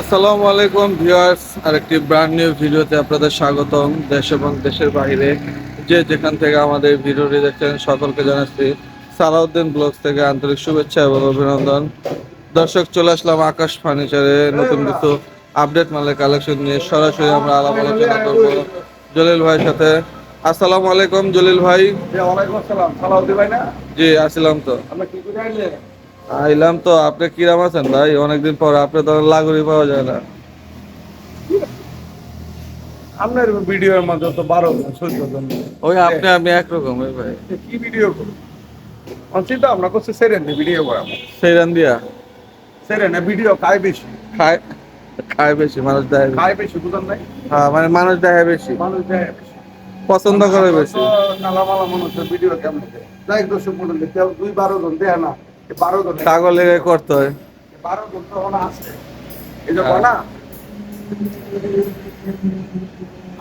আসসালামু আলাইকুম ভিউয়ার্স আরেকটি ব্র্যান্ড নিউ ভিডিওতে আপনাদের স্বাগতম। দেশ এবং দেশের বাইরে যে যেখান থেকে আমাদের ভিডিওটি দেখছেন সকলকে জানাচ্ছি সালাউদ্দিন ব্লগস থেকে আন্তরিক শুভেচ্ছা এবং অভিনন্দন। দর্শক চলে আসলাম আকাশ ফার্নিচারে নতুন কিছু আপডেট মালের কালেকশন নিয়ে সরাসরি আমরা আলাপ আলোচনা করব জলিল ভাইয়ের সাথে। আসসালামু আলাইকুম জলিল ভাই। আসসালাম। জি আসছিলাম তো। আমরা কি করে আইলাম তো আপনি কিরাম আছেন ভাই? অনেকদিন পর আপনি তো লাগুরি পাওয়া যায় না। আপনার ভিডিওর মধ্যে তো বারো চোদ্দ জন। ওই আপনি আমি একরকম ওই ভাই কি ভিডিও করো আমার চিন্তা আমরা করছি সেরেন ভিডিও করা সেইরান দিয়া? সেরেন ভিডিও খায় বেশি। খায় খায় বেশি মানুষ দেয়। খায় বেশি বুঝেন নাই? হ্যাঁ মানে মানুষ দেখে বেশি। মানুষ দেয় বেশি। পছন্দ করে বেশি। নালা মালা মনে হচ্ছে ভিডিও কেমন দেয়? যাই দর্শক মন্ডলী দুই বারো জন দেয় না। এ বারো জন ছাগল লেগে করতে হয়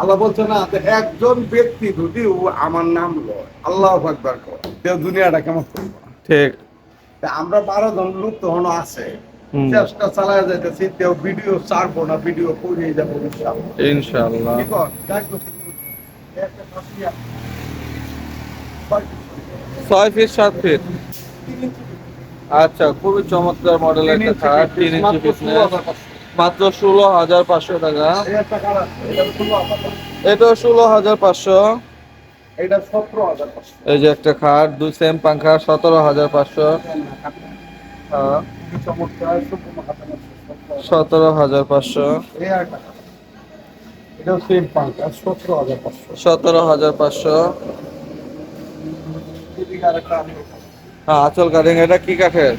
আল্লাহ বলছে না যে একজন ব্যক্তি যদি আমার নাম লয় আল্লাহ একবার কর দুনিয়াটা কেমন করব? ঠিক। আমরা বারো জন লোক তখন আছে। চেষ্টা চালায় যাইতেছি কেউ ভিডিও ছাড়বো না ভিডিও করিয়ে যাব কাশিয়া। ছয় ফিট সাত ফিট। আচ্ছা খুবই চমৎকার মডেলের একটা ইঞ্চি তিন ইঞ্চি ফিটনেস মাত্র ষোলো হাজার পাঁচশো টাকা। এটা ষোলো হাজার পাঁচশো। এই যে একটা খাট দুই সেম পাঙ্খা সতেরো হাজার পাঁচশো। হ্যাঁ। সতেরো হাজার। পাঁচশো। সতেরো হাজার পাঁচশো। হ্যাঁ আচল কাটিং এটা কি কাঠের?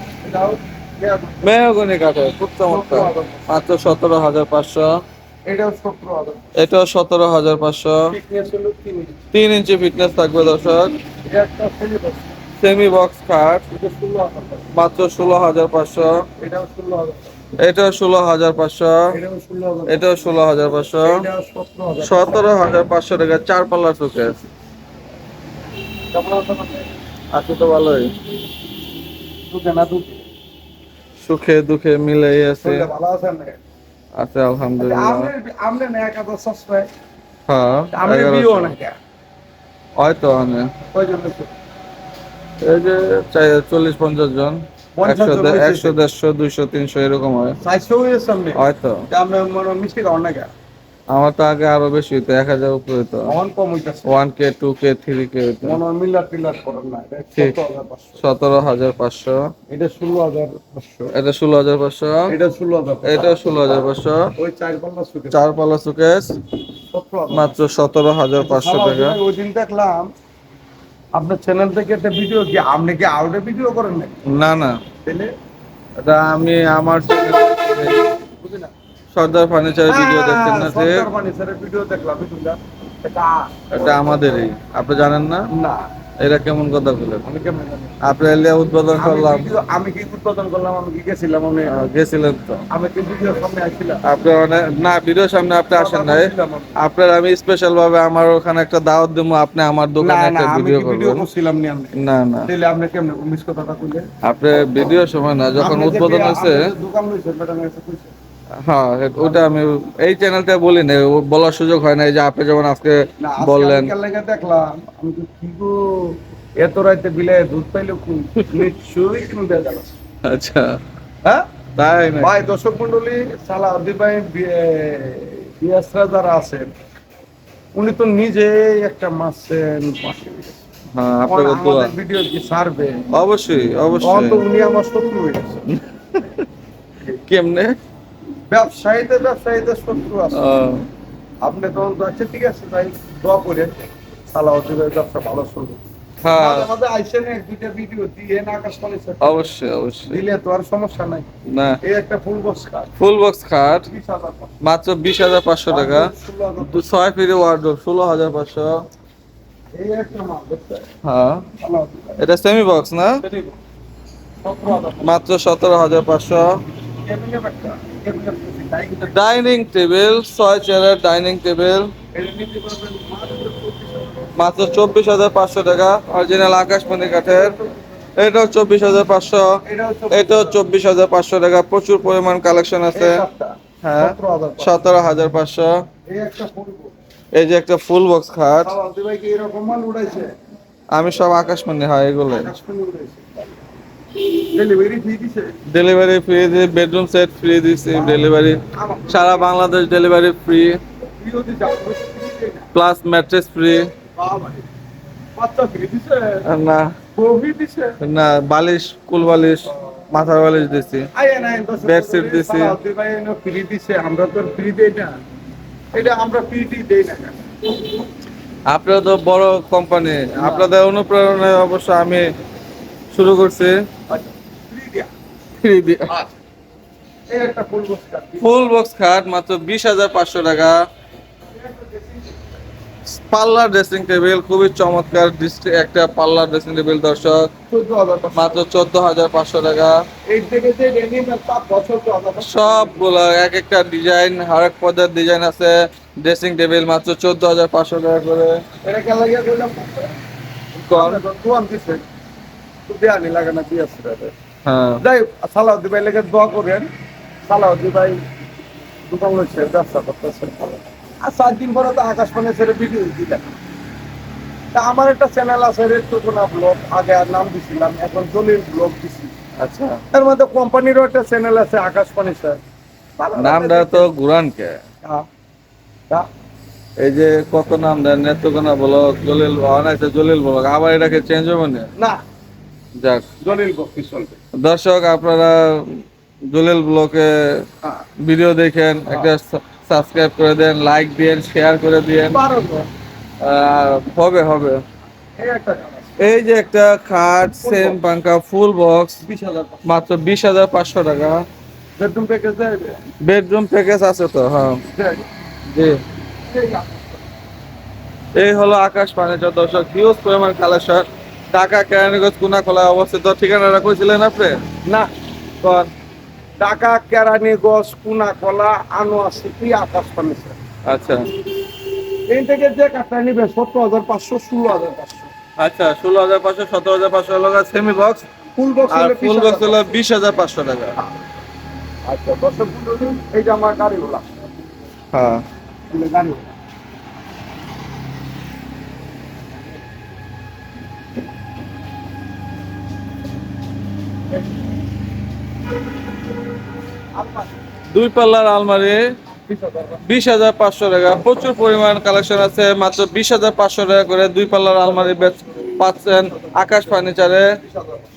মেহগনি কাঠের খুব চমৎকার। মাত্র সতেরো হাজার পাঁচশো। এটাও সতেরো হাজার। পাঁচশো। তিন ইঞ্চি। ফিটনেস থাকবে দর্শক। সেমি বক্স খাট এটা টাকা। মাত্র ষোলো হাজার পাঁচশো। এটাও ষোলো হাজার পাঁচশো। এটাও ষোলো হাজার পাঁচশো। সতেরো হাজার পাঁচশো। টাকা চার পাল্লা আপনি? আছে তো ভালোই। দুধে না দুধে? সুখে দুঃখে মিলেই আছে। ভালো আছেন আছে আলহামদুলিল্লাহ। আমনে- আমনে না এক হাজার হ্যাঁ আমনে এগারোশো না? হয়তো কয়জন এই যে চাই চল্লিশ পঞ্চাশ জন। একশো দেড়শো দুইশো তিনশো এরকম হয়। আমনে? হয়তো। হয় মিষ্টি খাওয়ান না? আমার তো আগে আরও বেশি হইতো এক হাজার উপরে হইতো। অহন কম হইতাছে। One K two K three K হইতো। মনে হয় মিলার টিলার করেন না। এটা ঠিক। 17,500 সতেরো হাজার পাঁচশো। এটা ষোলো হাজার পাঁচশো। এটা ষোলো হাজার পাঁচশো। এটা ষোলো হাজার এটা ষোলো হাজার পাঁচশো। ওই চার পাল্লা সুখে চার পাল্লা হাজার। মাত্র সতেরো হাজার পাঁচশো টাকা। ওই দিন দেখলাম আপনার চ্যানেল থেকে একটা ভিডিও কি আপনি কি আউটে ভিডিও করেন না না। এটা আমি আমার বুঝি না। সর্দার ফার্নিচার ভিডিও দেখছেন না যে? ফার্নিচারের ভিডিও দেখলাম এটা এটা আমাদেরই। আপনি জানেন না? না। এটা কেমন কথা বলেন আমি কেমন? আপনি এলে উদ্বোধন করলাম। আমি কি উৎপাদন করলাম? আমি কি গেছিলাম? আমি গেছিলেন তো। আমি কি ভিডিও সামনে আসছিলাম আপনি অনেক না ভিডিওর সামনে আপনি আসেন আমি। আপনার আমি স্পেশাল ভাবে আমার ওখানে একটা দাওয়াত দেবো আপনি আমার না দোকানে না একটা ভিডিও ভিডিও করবেন। করছিলাম নি আমি? না না। তাহলে আপনি কেমন মিস কথাটা কইলে আপনি ভিডিওর সময় না যখন উদ্বোধন হয়েছে দোকান লইছেন বেটা মেয়ে এসে কইছে। হ্যাঁ ওটা আমি এই চ্যানেলটা বলি না বলার সুযোগ হয় না এই যে আপনি যেমন আজকে বললেন। দেখলাম আমি তো কি গো এত রাইতে বিলে দুধ পাইলো নিশ্চয়ই কিনে দেওয়া আচ্ছা। হ্যাঁ? তাই ভাই দর্শক মন্ডলী সালাউদ্দিন ভাই বিয়াসরা যারা আছেন উনি তো নিজে একটা পাশে হ্যাঁ ভিডিও কি সারবে অবশ্যই অবশ্যই। তো উনি আমার শত্রু হয়ে গেছে। কেমনে? ব্যবসায়ীদের ব্যবসায়ীদের শত্রু আছে। আপনি তখন আচ্ছা ঠিক আছে ভাই দোয়া করে সালাউদ্দিন ভাই ব্যবসা ভালো চলবে হ্যাঁ। অবশ্যই অবশ্যই। দিলে তো আর সমস্যা নাই। না। এই একটা full box card full box খাট টাকা। মাত্র বিশ হাজার পাঁচশো টাকা। ষোলো হাজার ছয় ফিরে ওয়ার্ডরোব ষোলো হাজার পাঁচশো। এই একটা হ্যাঁ। এটা সেমি বক্স না। মাত্র সতেরো হাজার পাঁচশো। ডাইনিং টেবিল ছয় চেয়ারের ডাইনিং টেবিল মাত্র চব্বিশ হাজার পাঁচশো টাকা। অরিজিনাল আকাশমণি কাঠের। এটাও চব্বিশ হাজার পাঁচশো। এটা এটাও চব্বিশ হাজার পাঁচশো টাকা। প্রচুর পরিমাণ কালেকশন আছে। হ্যাঁ। সতেরো হাজার পাঁচশো। এই যে একটা ফুল বক্স খাট। আমি সব আকাশমণি হয় এগুলো ডেলিভারি ফি দিছে? ডেলিভারি ফ্রি দিয়ে বেডরুম সেট ফ্রি দিছি ডেলিভারি সারা বাংলাদেশ ডেলিভারি ফ্রি দিছে free plus mattress free free দিছে? না। না বালিশ কুল বালিশ মাথার বালিশ দিছি। Bedsheet দিছি। ফ্রি দিছে আমরা তো ফ্রি দেই না। এটা আমরা ফ্রি দেই না আপনারা তো বড় কোম্পানি আপনাদের অনুপ্রেরণায় অবশ্য আমি শুরু করছি। ফুল বক্স খাট মাত্র বিশ হাজার পাঁচশো টাকা। পাল্লার ড্রেসিং টেবিল খুবই চমৎকার একটা পাল্লার ড্রেসিং টেবিল দর্শক। মাত্র চোদ্দ হাজার পাঁচশো টাকা। সবগুলো এক একটা ডিজাইন হরেক পদের ডিজাইন আছে। ড্রেসিং টেবিল মাত্র চোদ্দ হাজার পাঁচশো টাকা করে। এটা কে লাগিয়ে কইলাম কম দোয়ান দিছে তো দেয়া নি লাগে না হ্যাঁ। যাই সালাউদ্দি ভাই লেগে দোয়া করেন। সালাউদ্দি ভাই দোকান লইছে ব্যবসা করতেছে। আর সাত দিন পরে তো আকাশবাণী ছেড়ে ভিডিও দিলেন। তা আমার একটা চ্যানেল আছে রেড টুকুনা ব্লগ আগে আর নাম দিছিলাম এখন দলিল ব্লগ দিছি। আচ্ছা। এর মধ্যে কোম্পানিরও একটা চ্যানেল আছে আকাশবাণী স্যার। নামটা তো গুরানকে হ্যাঁ। এই যে কত নাম দেন নেত্রকোনা ব্লক জলিল অনাইছে জলিল ব্লক আবার এটাকে চেঞ্জ হবে না? না। যাক। দলিল চলবে। দর্শক আপনারা জলিল ব্লকে ভিডিও দেখেন একটা সাবস্ক্রাইব করে দেন লাইক দেন শেয়ার করে দেন। হবে হবে। এই যে একটা খাট সেম পাঙ্কা ফুল বক্স মাত্র বিশ হাজার পাঁচশো টাকা। বেডরুম প্যাকেজ বেডরুম প্যাকেজ আছে তো হ্যাঁ। জি। এই এই হলো আকাশ পানিচর দর্শক হিউজ পরিমাণ কালেকশন ঢাকা কেরানীগঞ্জ কুনাখোলা অবস্থিত। ঠিকানাটা কইছিলেন আপনি? না। কোন? ঢাকা কেরানীগঞ্জ কুনা কলা আনোয়া সিটি আকাশ স্যার। আচ্ছা। এই থেকে যে কাঠটা নিবে সত্তর হাজার পাঁচশো ষোলো হাজার পাঁচশো। আচ্ছা ষোলো হাজার পাঁচশো সতেরো হাজার পাঁচশো হলো সেমি বক্স ফুল বক্স আর ফুল বক্স হলো বিশ হাজার পাঁচশো টাকা। আচ্ছা দর্শক এই যে আমার গাড়িগুলা হ্যাঁ। গাড়িগুলা দুই পাল্লার আলমারি বিশ হাজার পাঁচশো টাকা। প্রচুর পরিমাণ কালেকশন আছে মাত্র বিশ হাজার পাঁচশো টাকা করে দুই পাল্লার আলমারি পাচ্ছেন আকাশ ফার্নিচারে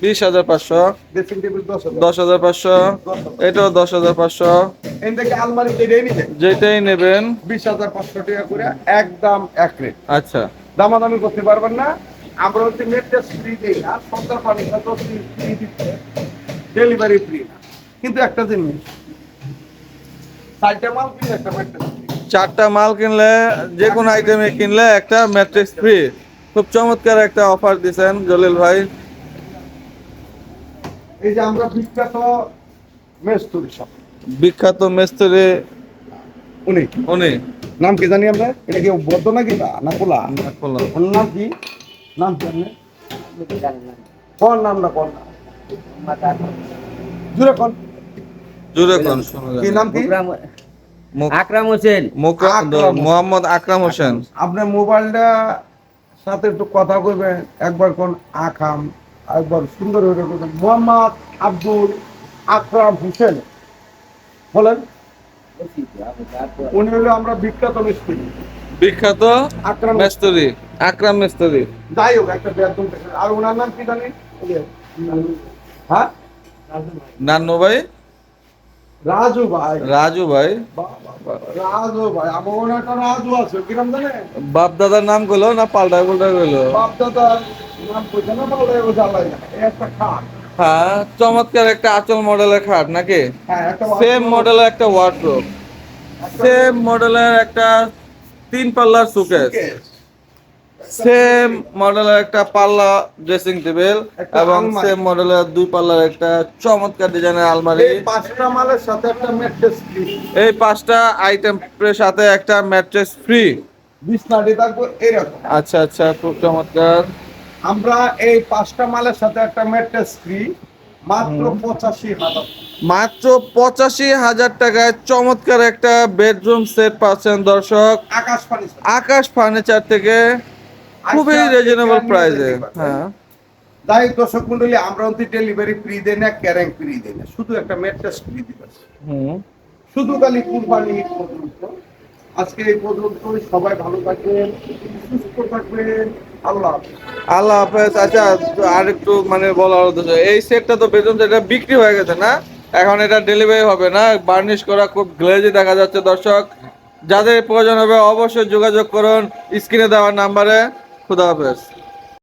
বিশ হাজার। পাঁচশো। দশ হাজার। পাঁচশো। এটাও দশ হাজার পাঁচশো। যেটাই নেবেন বিশ হাজার পাঁচশো টাকা করে একদম এক রেট আচ্ছা। দামাদামি করতে পারবেন না আমরা হচ্ছে ফ্রি দিই না সরকার পানি তো ফ্রি দিচ্ছে। ডেলিভারি ফ্রি না। কিন্তু একটা জিনিস চারটে মাল একটা ম্যাট্রেস চারটা মাল কিনলে যে কোনো আইটেমে কিনলে একটা ম্যাট্রিক্স ফ্রি খুব চমৎকার একটা অফার দিছেন জলিল ভাই। এই যে আমরা বিখ্যাত মেস্তুরি সব বিখ্যাত মিস্ত্রি উনি। উনি। নাম কি জানি আমরা? এটা কি বদ্ধ নাকি না? না খোলা। ওনার নাম কি? নাম কি কোন নাম না কোন জুড়ে কোন জুড়ে কোন কি নাম কি? আকরাম হোসেন। মোহাম্মদ আকরাম হোসেন। আপনার মোবাইলটা সাথে একটু কথা কইবেন একবার কোন আখাম একবার সুন্দর হয়ে মোহাম্মদ আব্দুল আকরাম হোসেন। বলেন। উনি হলো আমরা বিখ্যাত মিস্ত্রি। বিখ্যাত আকরাম মিস্ত্রি। আকরাম মিস্ত্রি। যাই হোক একটা বেদম আর ওনার নাম কি জানি? হ্যাঁ? নান্নু ভাই। রাজু ভাই। রাজু ভাই। রাজু ভাই। আমার একটা রাজু আছে কিরম জানে? বাপ দাদার নামগুলো না পাল্টা পাল্টা গুলো বাপ দাদার নাম কইছে না বলে ও জ্বালাই একটা খাট। হ্যাঁ চমৎকার একটা আচল মডেলের খাট নাকি? হ্যাঁ সেম মডেলের একটা ওয়ার্ডরোব সেম মডেলের একটা তিন পাল্লার সুকেস সেম মডেলের একটা পাল্লা ড্রেসিং টেবিল এবং। সেম মডেলের দুই পাল্লার একটা চমৎকার ডিজাইনের আলমারি। এই পাঁচটা মালের সাথে একটা ম্যাট্রেস ফ্রি এই পাঁচটা আইটেমের সাথে একটা ম্যাট্রেস ফ্রি বিছনাটি থাকবে এরকম। আচ্ছা আচ্ছা খুব চমৎকার। আমরা এই পাঁচটা মালের সাথে একটা ম্যাট্রেস ফ্রি মাত্র পঁচাশি হাজার মাত্র পঁচাশি হাজার টাকায় চমৎকার একটা বেডরুম সেট পাচ্ছেন দর্শক। আকাশ ফার্নিচার আকাশ ফার্নিচার থেকে খুবই রিজনেবল প্রাইসে হ্যাঁ। তাই দর্শক মন্ডলী আমরা অন্তি ডেলিভারি ফ্রি দেয় না ক্যারেং ফ্রি দেয় না। শুধু একটা ম্যাট্রেস ফ্রি দিতেছে হুম। শুধু খালি কুরবানি পর্যন্ত। আজকে এই পর্যন্ত সবাই ভালো থাকবেন সুস্থ থাকবেন। আল্লাহ হাফেজ। আচ্ছা আর একটু মানে বলার এই সেটটা তো বেতন এটা বিক্রি হয়ে গেছে না? এখন এটা ডেলিভারি হবে না বার্নিশ করা খুব গ্লেজি দেখা যাচ্ছে, দর্শক। যাদের প্রয়োজন হবে অবশ্যই যোগাযোগ করুন স্ক্রিনে দেওয়ার নাম্বারে খুদা হাফেজ।